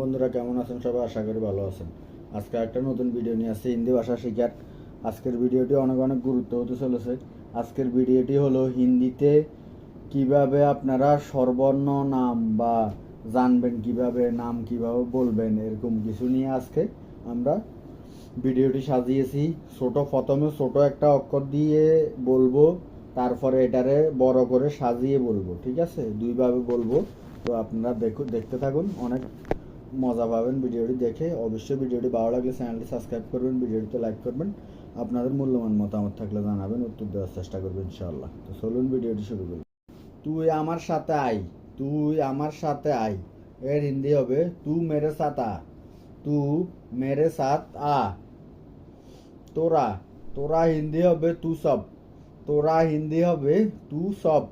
বন্ধুরা, কেমন আছেন সবাই? আশা করি ভালো আছেন। আজকে একটা নতুন ভিডিও নিয়ে আসছি, হিন্দি ভাষা শেখার। আজকের ভিডিওটি অনেক অনেক গুরুত্ব হতে চলেছে। আজকের ভিডিওটি হলো হিন্দিতে কীভাবে আপনারা সর্বর্ণ নাম বা জানবেন কীভাবে, নাম কীভাবে বলবেন, এরকম কিছু নিয়ে আজকে আমরা ভিডিওটি সাজিয়েছি। ছোট প্রথমে ছোট একটা অক্ষর দিয়ে বলব, তারপরে এটারে বড় করে সাজিয়ে বলব, ঠিক আছে? দুইভাবে বলব। তো আপনারা দেখুন দেখতে থাকুন, অনেক মজা পাবেন ভিডিওটি দেখে। অবশ্যই ভিডিওটি ভালো লাগলে চ্যানেলটি সাবস্ক্রাইব করবেন, ভিডিওটিতে লাইক করবেন। আপনাদের মূল্যবান মতামত থাকলে জানাবেন, উত্তর দেওয়ার চেষ্টা করবেন ইনশাআল্লাহ। তো চলুন ভিডিওটি শুরু করি। তুই আমার সাথে আয়, তুই আমার সাথে আয়। এর হিন্দি হবে, তু মেরে সাথ আ, তু মেরে সাথ আ। তোরা তোরা হিন্দি হবে, তু সব। তোরা হিন্দি হবে, তু সব।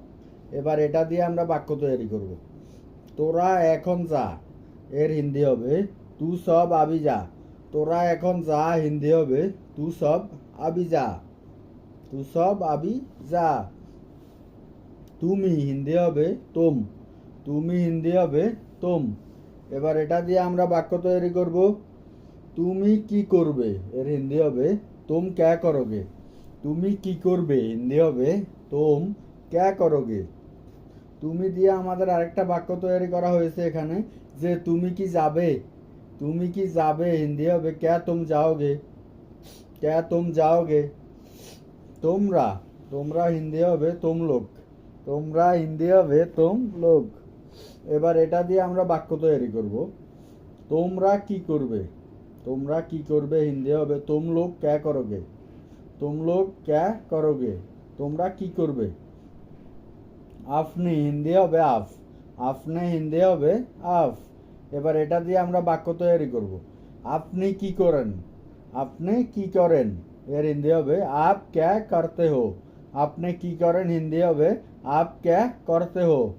এবার এটা দিয়ে আমরা বাক্য তৈরি করব। তোরা এখন যা। এর হিন্দি হবে, তু সব আবি যা তোরা এখন যা, হিন্দি হবে, তু সব আবি যা তু সব আবি যা তুমি হিন্দি হবে, তোম। তুমি হিন্দি হবে, তোম। এবার এটা দিয়ে আমরা বাক্য তৈরি করব। তুমি কি করবে? এর হিন্দি হবে, তোম ক্যা করোগে? তুমি কি করবে? হিন্দি হবে, তোম ক্যা করোগে? তুমি দিয়ে আমাদের আরেকটা বাক্য তৈরি করা হয়েছে এখানে। যে তুমি কি যাবে? তুমি কি যাবে? হিন্দি হবে। ক্যা তুম যাওগে? ক্যা তুম যাওগে? তোমরা তোমরা হিন্দি হবে, তুম লোক। তোমরা হিন্দি হবে, তুম লোক। এবার এটা দিয়ে আমরা বাক্য তৈরি করব। তোমরা কি করবে? তোমরা কি করবে? হিন্দি হবে, তুম লোক ক্যা করোগে? তুম লোক ক্যা করোগে? তোমরা কি করবে? আপনি হিন্দি হবে আফ। আপনি হিন্দি হবে আফ। এবার এটা দিয়ে আমরা বাক্য তৈরি করব। আপনি কি করেন? আপনি কি করেন? এর হিন্দি হবে আপ ক্যা করতে হো। আপনি কি করেন? হিন্দি হবে আপ ক্যা করতে হো।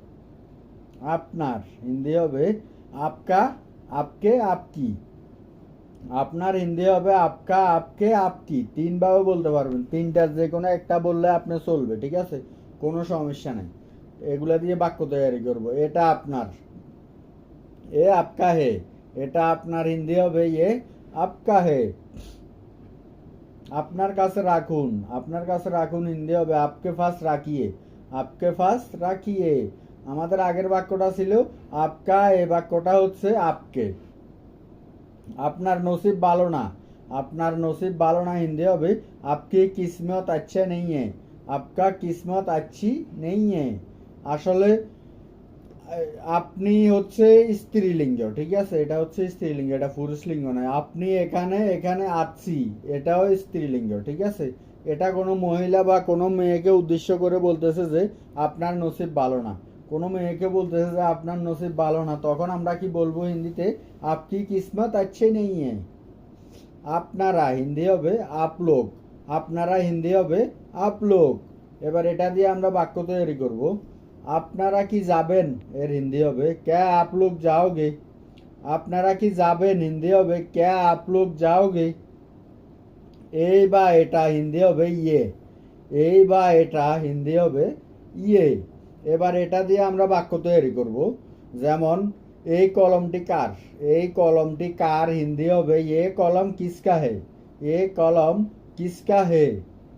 আপনার। হিন্দি হবে আপকা, আপকে, আপকি। আপনার হিন্দি হবে আপকা, আপকে, আপকি। তিনভাবে বলতে পারবেন। তিনটার যে কোনো একটা বললে আপনি চলবে, ঠিক আছে? কোনো সমস্যা নেই। এগুলা দিয়ে বাক্য তৈরি করব এটা আপনার এ আপকা হে এটা আপনার হিন্দি হবে এ আপকা হে আপনার কাছে রাখুন আপনার কাছে রাখুন হিন্দি হবে আপকে ফাস রাখিয়ে আপকে ফাস রাখিয়ে আমাদের আগের বাক্যটা ছিল আপকা এ বাক্যটা হচ্ছে আপকে আপনার নসিব ভালো না আপনার নসিব ভালো না হিন্দি হবে আপকি কিসমত আচ্ছা নেই है आपका কিসমত अच्छी নেই है আসলে আপনি হচ্ছে স্ত্রীলিঙ্গ, ঠিক আছে? এটা হচ্ছে স্ত্রীলিঙ্গ, এটা পুরুষ লিঙ্গ নয়। আপনি এখানে এখানে আছি, এটাও স্ত্রীলিঙ্গ, ঠিক আছে? এটা কোনো মহিলা বা কোনো মেয়েকে উদ্দেশ্য করে বলতেছে যে আপনার নসিব ভালো না। কোনো মেয়েকে বলতেছে যে আপনার নসিব ভালো না। তখন আমরা কি বলব হিন্দিতে? আপনি কিসমত আছে নেই আপনারা হিন্দি হবে আপলোক। আপনারা হিন্দি হবে আপলোক। এবার এটা দিয়ে আমরা বাক্য তৈরি করব। আপনারা কি যাবেন? এর হিন্দি হবে। ক্যা আপ লোক যাওগে? আপনারা কি যাবেন? হিন্দি হবে। ক্যা আপ লোক যাওগে? এই বা এটা হিন্দি হবে ইয়ে। এই বা এটা হিন্দি হবে ইয়ে। এবার এটা দিয়ে আমরা বাক্য তৈরি করব। যেমন, এই কলমটি কার? এই কলমটি কার হিন্দি হবে? এ কলম কিসকা হে? এ কলম কিসকা হে?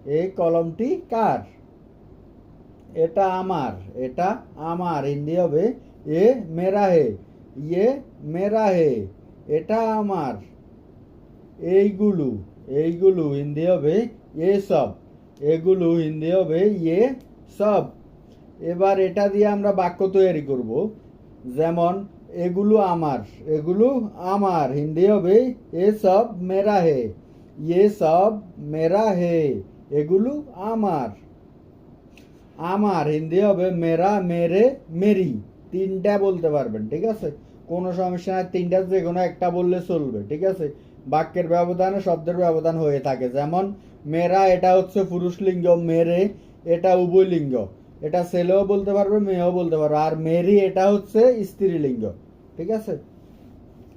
এই কলমটি কার? এটা আমার এটা আমার হিন্দি হবে এ মেরা হে ইয়ে মেরা হে, এটা আমার। এইগুলো এইগুলো হিন্দি হবে এ সব। এগুলো হিন্দি হবে ইয়ে সব। এবার এটা দিয়ে আমরা বাক্য তৈরি করব। যেমন, এগুলো আমার এগুলো আমার হিন্দি হবে এ সব মেরা হে ইয়ে সব মেরা হে, এগুলো আমার। আমার হিন্দি হবে মেরা, মেরে, মেরি। তিনটা বলতে পারবেন, ঠিক আছে? কোনো সমস্যা নাই, তিনটা যে কোনো একটা বললে চলবে, ঠিক আছে? বাক্যের ব্যবধানে শব্দের ব্যবধান হয়ে থাকে। যেমন, মেরা এটা হচ্ছে পুরুষ লিঙ্গ, মেরে এটা উভয় লিঙ্গ। এটা ছেলেও বলতে পারবে, মেয়েও বলতে পারবে। আর মেরি এটা হচ্ছে স্ত্রীলিঙ্গ ঠিক আছে?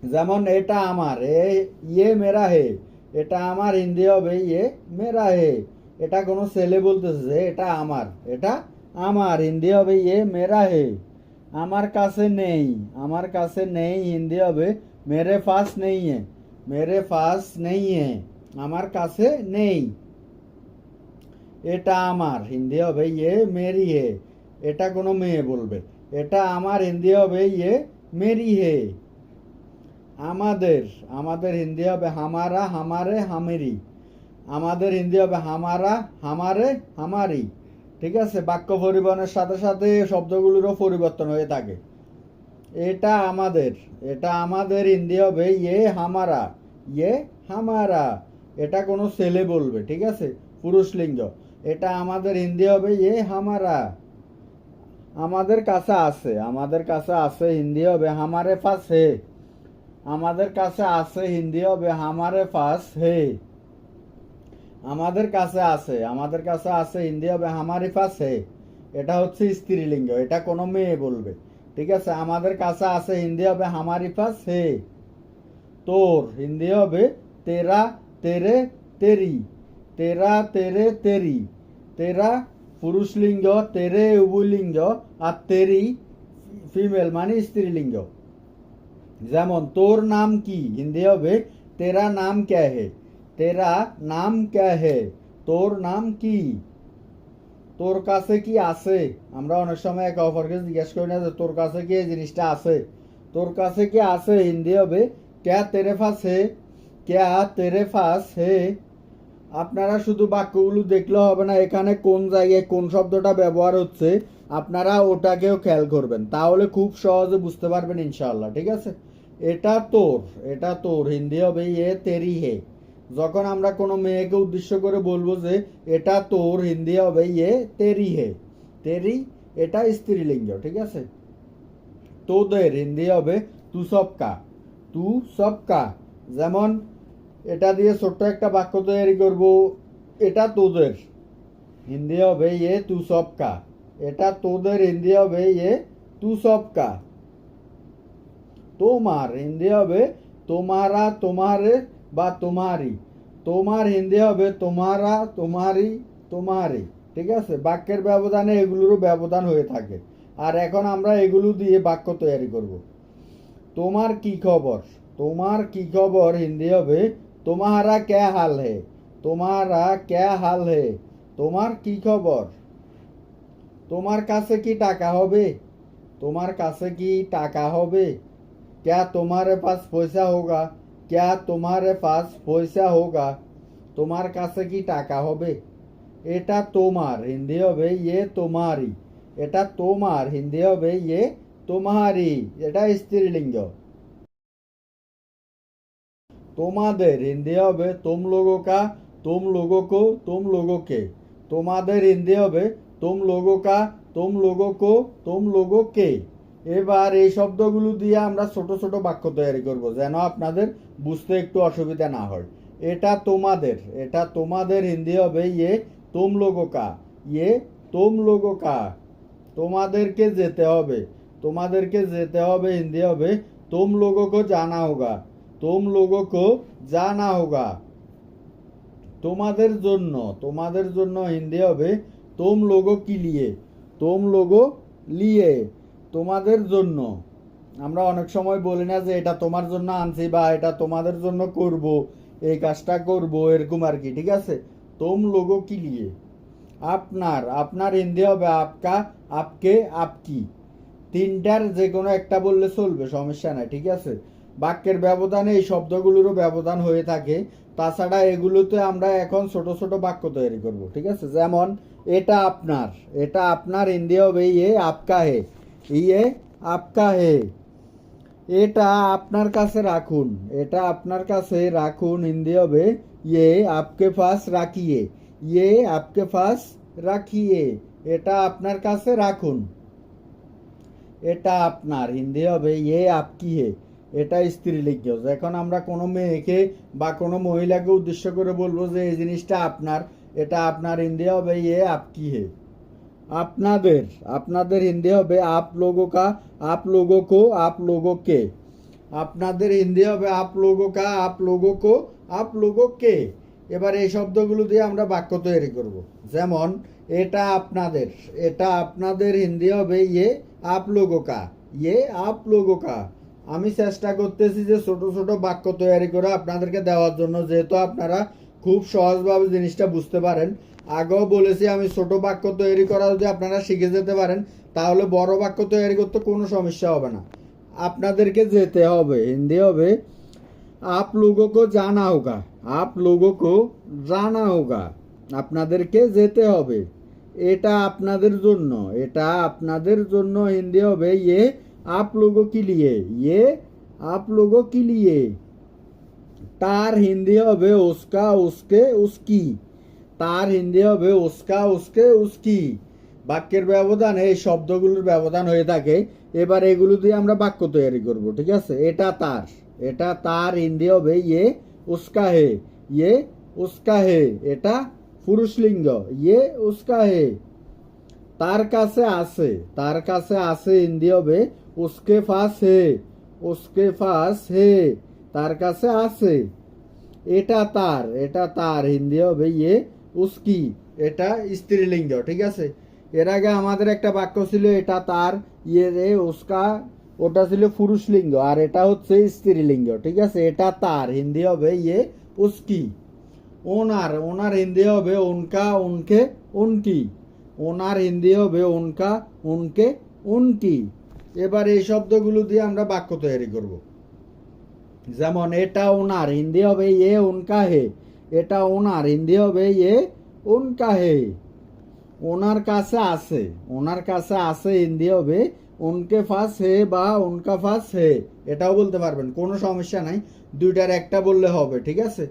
যেমন, এটা আমার, এ ইয়ে মেরা হে। এটা আমার, হিন্দি হবে ইয়ে মেরা হে। এটা কোনো ছেলে বলতেছে যে এটা আমার এটা আমার, হিন্দি হবে ইয়ে মেরা হে। আমার কাছে নেই, আমার কাছে নেই, হিন্দি হবে মেরে পাস নেই है মেরে পাস নেই है আমার কাছে নেই। এটা আমার, হিন্দি হবে ইয়ে মেরি হে। এটা কোনো মেয়ে বলবে, এটা আমার, হিন্দি হবে ইয়ে মেরি হে। আমাদের আমাদের হিন্দি হবে হামারা, হামারে, হামেরি। আমাদের হিন্দি হবে হামারা, হামারে, হামারি। ঠিক আছে? বাক্য পরিবহনের সাথে সাথে শব্দগুলোরও পরিবর্তন হয়ে থাকে। এটা আমাদের এটা আমাদের হিন্দি হবে ইয়ে হামারা ইয়ে হামারা। এটা কোনো ছেলে বলবে, ঠিক আছে? পুরুষ লিঙ্গ। এটা আমাদের হিন্দি হবে ইয়ে হামারা। আমাদের কাছে আছে, আমাদের কাছে আছে হিন্দি হবে হামারে পাস হে। আমাদের কাছে আছে হিন্দি হবে হামারে পাস হে। আমাদের কাছে আছে, আমাদের কাছে আছে হিন্দি হবে হামারি হে এটা হচ্ছে স্ত্রীলিঙ্গ, এটা কোনো মেয়ে বলবে। ঠিক আছে, আমাদের কাছে আছে হিন্দি হবে হামারি হে তোর হিন্দি হবে তেরা তেরে তেরি, তেরা তেরে তেরি, তেরা পুরুষ লিঙ্গ তেরে উভলিঙ্গ আর তেরি ফিমেল মানে স্ত্রীলিঙ্গ। যেমন, তোর নাম কি? হিন্দি হবে তেরা নাম ক্যা হে? তেরা নাম ক্যা হে তোর নাম কি তোর কাছে কি আছে আমরা অনেক সময় একে অপরকে জিজ্ঞেস করি না যে তোর কাছে কি এই জিনিসটা আছে? তোর কাছে কি আছে হিন্দি হবে? ক্যা তেরে ফাস হে? ক্যা তেরে ফাস হে? আপনারা শুধু বাক্যগুলো দেখলে হবে না, এখানে কোন জায়গায় কোন শব্দটা ব্যবহার হচ্ছে, আপনারা ওটাকেও খেয়াল করবেন। তাহলে খুব সহজে বুঝতে পারবেন ইনশাআল্লাহ, ঠিক আছে? এটা তোর এটা তোর, হিন্দি হবে এ তেরি হে। যখন আমরা কোনো মেয়েকে উদ্দেশ্য করে বলব যে, এটা তোর হিন্দি হবে ইয়ে তেরি হে। তেরি, এটা স্ত্রীলিঙ্গ, ঠিক আছে? তোদের হিন্দি হবে, তু সবকা তু সবকা। যেমন এটা দিয়ে ছোট্ট একটা বাক্য তৈরি করব, এটা তোদের হিন্দি হবে ইয়ে তু সবকা। এটা তোদের হিন্দি হবে ইয়ে তু সবকা। তোমার হিন্দি হবে, তোমারা তোমারে বা তোমারই। তোমার হিন্দি হবে তোমারা, তোমারই তোমারই ঠিক আছে? বাক্যের ব্যবধানে এগুলোরও ব্যবধান হয়ে থাকে। আর এখন আমরা এগুলো দিয়ে বাক্য তৈরি করব। তোমার কি খবর? তোমার কি খবর? হিন্দি হবে, তোমারা কে হাল হে তোমারা কে হাল হে তোমার কি খবর? তোমার কাছে কি টাকা হবে? তোমার কাছে কি টাকা হবে? কে তোমার পাস পয়সা হোগা? क्या तुम्हारे पास পয়সা होगा তোমার কাছে কি টাকা হবে এটা তোমার হিন্দি হবে ইয়ে তোমারি এটা তোমার হিন্দি হবে ইয়ে তোমারি এটা স্ত্রীলিঙ্গ তোমাদের হিন্দি হবে তুম লোগো কা তুম লোগো কো তুম লোগো কে তোমাদের হিন্দি হবে তুম লোগো কা তুম লোগো কো তুম লোগো কে এবার এই শব্দগুলো দিয়ে আমরা ছোট ছোট বাক্য তৈরি করব, যেন আপনাদের বুঝতে একটু অসুবিধা না হয়। এটা তোমাদের এটা তোমাদের হিন্দি হবে ইয়ে তোম লোগো কা ইয়ে তোম লোগো কা তোমাদেরকে যেতে হবে, তোমাদেরকে যেতে হবে হিন্দি হবে তোম লোগো কো জানা হোগা তোম লোগো কো জানা হোগা। তোমাদের জন্য তোমাদের জন্য হিন্দি হবে তোম লোগো কি লিয়ে তোম লোগো লিয়ে। তোমাদের জন্য। আমরা অনেক সময় বলি না যে এটা তোমার জন্য আনছি বা এটা তোমাদের জন্য করব, এই কাজটা করব, এরকম আর কি, ঠিক আছে? তোম লোগো কি লিয়ে? আপনার আপনার হিন্দি হবে আপকা, আপকে, আপকি। তিনটার যে কোনো একটা বললে চলবে, সমস্যা নাই, ঠিক আছে? বাক্যের ব্যবধানে এই শব্দগুলোরও ব্যবধান হয়ে থাকে। তাছাড়া এগুলোতে আমরা এখন ছোট ছোট বাক্য তৈরি করব, ঠিক আছে? যেমন, এটা আপনার এটা আপনার হিন্দি হবে ইয়ে আপকা হে। ইয়ে আপকা হে। এটা আপনার কাছে রাখুন। এটা আপনার কাছে রাখুন হিন্দি হবে ইয়ে আপকে পাস রাখিয়ে। ইয়ে আপকে পাস রাখিয়ে। এটা আপনার কাছে রাখুন। এটা আপনার। হিন্দি হবে ইয়ে আপকি হে। এটা স্ত্রীলিঙ্গ। এখন আমরা কোনো মেয়েকে বা কোনো মহিলাকে উদ্দেশ্য করে বলব যে, এই জিনিসটা আপনার, এটা আপনার হিন্দি হবে ইয়ে আপকি হে। আপনাদের আপনাদের হিন্দি হবে আপ লোগো কা, আপ লোগো কো, আপ লোগো কে। আপনাদের হিন্দি হবে আপ লোগো কা, আপ লোগো কো, আপ লোগো কে। এবার এই শব্দগুলো দিয়ে আমরা বাক্য তৈরি করব। যেমন, এটা আপনাদের এটা আপনাদের হিন্দি হবে ইয়ে আপ লোগো কা ইয়ে আপ লোগো কা। আমি চেষ্টা করতেছি যে ছোট ছোট বাক্য তৈরি করে আপনাদেরকে দেওয়ার জন্য, যেহেতু আপনারা খুব সহজভাবে জিনিসটা বুঝতে পারেন। আগেও বলেছি আমি, ছোট বাক্য তৈরি করা যদি আপনারা শিখে যেতে পারেন, তাহলে বড় বাক্য তৈরি করতে কোনো সমস্যা হবে না। আপনাদেরকে যেতে হবে, হিন্দি হবে, আপ লোগো জানা হোক আপ লোগো জানা হোগা। আপনাদেরকে যেতে হবে। এটা আপনাদের জন্য, এটা আপনাদের জন্য হিন্দি হবে ইয়ে আপ লোগো কি লিয়ে ইয়ে আপ লোগো কি লিয়ে। তার হিন্দি হবে উসকা উসকে উসকি তার হিন্দি হবে উসকা উসকে উসকি বাক্যের ব্যবধান এই শব্দগুলোর ব্যবধান হয়ে থাকে এবার এগুলো দিয়ে আমরা বাক্য তৈরি করব ঠিক আছে এটা তার এটা তার হিন্দি হবে ইয়ে উস্কা হে ইয়ে উস্কা হে এটা পুরুষলিঙ্গ ইয়ে উস্কা হে তার কাছে আছে তার কাছে আছে হিন্দি হবে উসকে ফাস হে উসকে ফাস হে তার কাছে আছে। এটা তার এটা তার, হিন্দি হবে ইয়ে উস্কি। এটা স্ত্রীলিঙ্গ, ঠিক আছে? এর আগে আমাদের একটা বাক্য ছিল, এটা তার ইয়ে রে, উস্কা, ওটা ছিল পুরুষলিঙ্গ, আর এটা হচ্ছে স্ত্রীলিঙ্গ, ঠিক আছে? এটা তার, হিন্দি হবে ইয়ে উস্কি। ওনার ওনার হিন্দি হবে উনকা, উনকে, উনকি। ওনার হিন্দি হবে উনকা, উনকে, উনকি। এবার এই শব্দগুলো দিয়ে আমরা বাক্য তৈরি করব। যেমন, এটা ওনার হিন্দি হবে ইয়ে উনকা হে। এটা ওনার হিন্দি হবে ইয়ে উনকা হে। ওনার কাছে আছে ওনার কাছে আছে, হিন্দি হবে উনকে ফাস হে বা উনকা ফাস হে। এটাও বলতে পারবেন, কোনো সমস্যা নাই। দুইটার একটা বললে হবে, ঠিক আছে?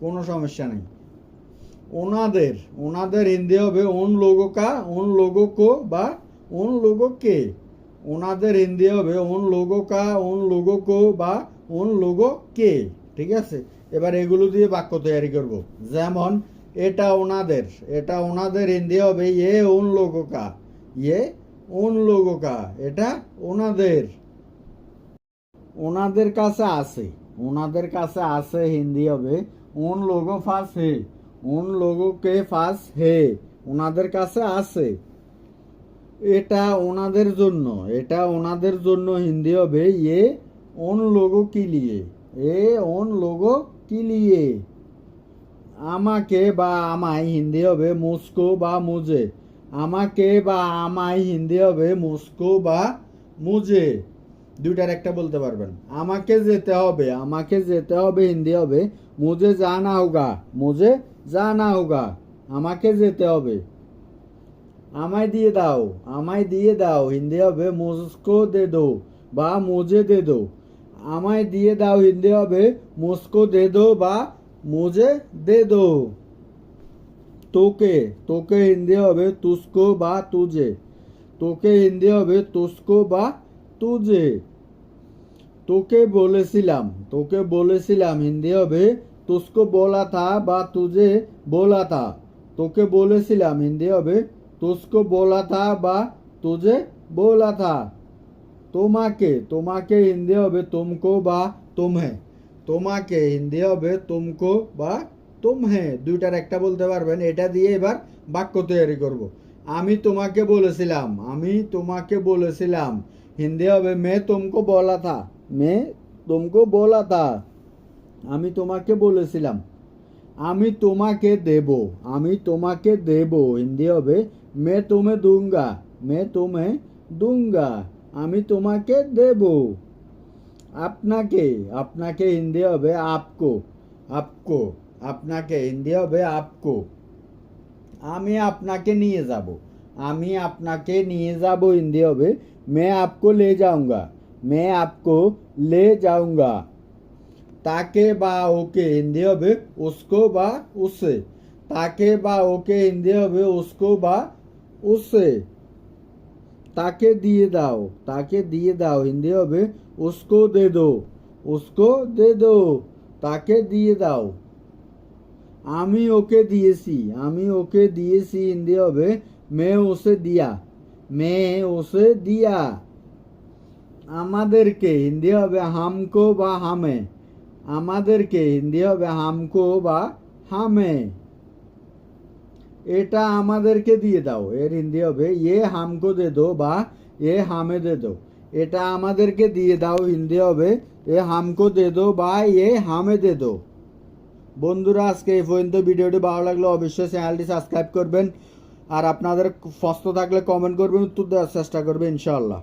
কোনো সমস্যা নাই। ওনাদের ওনাদের হিন্দি হবে উন লোগো কা, উন লোগো কো বা উন লোগো কে। ওনাদের হিন্দি হবে উন লোগো কা, উন লোগো কো বা উন লোগো কে? ঠিক আছে? এবার এগুলো দিয়ে বাক্য তৈরি করব। যেমন, এটা ওনাদের এটা ওনাদের হিন্দি হবে ইয়ে উন লোগো কা? ইয়ে উন লোগো কা? এটা ওনাদের। ওনাদের কাছে আছে। ওনাদের কাছে আছে হিন্দি হবে উন লোগো ফাস হে। উন লোগো কে ফাস হে? ওনাদের কাছে আছে। এটা ওনাদের জন্য। এটা ওনাদের জন্য হিন্দি হবে ইয়ে ওন লোগো কি লিয়ে এ ওন লোগো কি লিয়ে আমাকে বা আমায় হিন্দি হবে মুস্কো বা মুজে আমাকে বা আমায় হিন্দি হবে মুস্কো বা মুজে দুইটার একটা বলতে পারবেন। আমাকে যেতে হবে, আমাকে যেতে হবে হিন্দি হবে মুজে জানা হোগা মুজে জানা হোগা, আমাকে যেতে হবে। আমায় দিয়ে দাও, আমায় দিয়ে দাও, হিন্দি হবে মুস্কো দে দো, বা মুজে দে দো। আমায় দিয়ে দাও হিন্দি হবে, মুস্কো দে দো বা মুজে দে দো। তোকে তোকে হিন্দি হবে তুস্কো বা তুজে। তোকে হিন্দি হবে তুস্কো বা তুজে। তোকে বলেছিলাম তোকে বলেছিলাম হিন্দি হবে তুস্কো বলা থা বা তুজে বলা থা তোকে বলেছিলাম হিন্দি হবে তুস্কো বলা থা বা তুজে বলা থা তোমাকে তোমাকে হিন্দি হবে তুমকো বা তুমহে। তোমাকে হিন্দি হবে তুমকো বা তুমহে। দুইটার একটা বলতে পারবেন, এটা দিয়ে এবার বাক্য তৈরি করব। আমি তোমাকে বলেছিলাম, আমি তোমাকে বলেছিলাম, হিন্দি হবে মে তুমকো বলা থা মে তুমকো বলা থা আমি তোমাকে বলেছিলাম, আমি তোমাকে দেব, আমি তোমাকে দেব, হিন্দি হবে মে তুমি দুঙ্গা, মে তুমি দুঙ্গা। আমি তোমাকে দেব আপনাকে আপনাকে হিন্দি হবে আপকো আপকো আপনাকে হিন্দি হবে আপকো আমি আপনাকে নিয়ে যাব আমি আপনাকে নিয়ে যাব হিন্দি হবে मैं आपको ले जाऊंगा मैं आपको ले जाऊंगा তাকে বা ওকে হিন্দি হবে উসকো বা উসে তাকে বা ওকে হিন্দি হবে উসকো বা উসে তাকে দিয়ে দাও তাকে দিয়ে দাও হিন্দি হবে উসকো দে দো উসকো দে দো তাকে দিয়ে দাও আমি ওকে দিয়েছি আমি ওকে দিয়েছি হিন্দি হবে মে ওসে দিয়া মে ওসে দিয়া আমাদেরকে হিন্দি হবে হামকো বা হামে আমাদেরকে হিন্দি হবে হামকো বা হামে এটা আমাদেরকে দিয়ে দাও। এর হিন্দি হবে, এ হামকো দে দো বা, এ হামে দে দো এটা আমাদেরকে দিয়ে দাও, হিন্দি হবে, এ হামকো দে দো বা, এ হামে দে দো বন্ধুরা, আজকে এই পর্যন্ত ভিডিওটি ভালো লাগলে অবশ্যই চ্যানেলটি সাবস্ক্রাইব করবেন। আর আপনাদের প্রশ্ন থাকলে কমেন্ট করবেন, উত্তর দেওয়ার চেষ্টা করবেন, ইনশাআল্লাহ।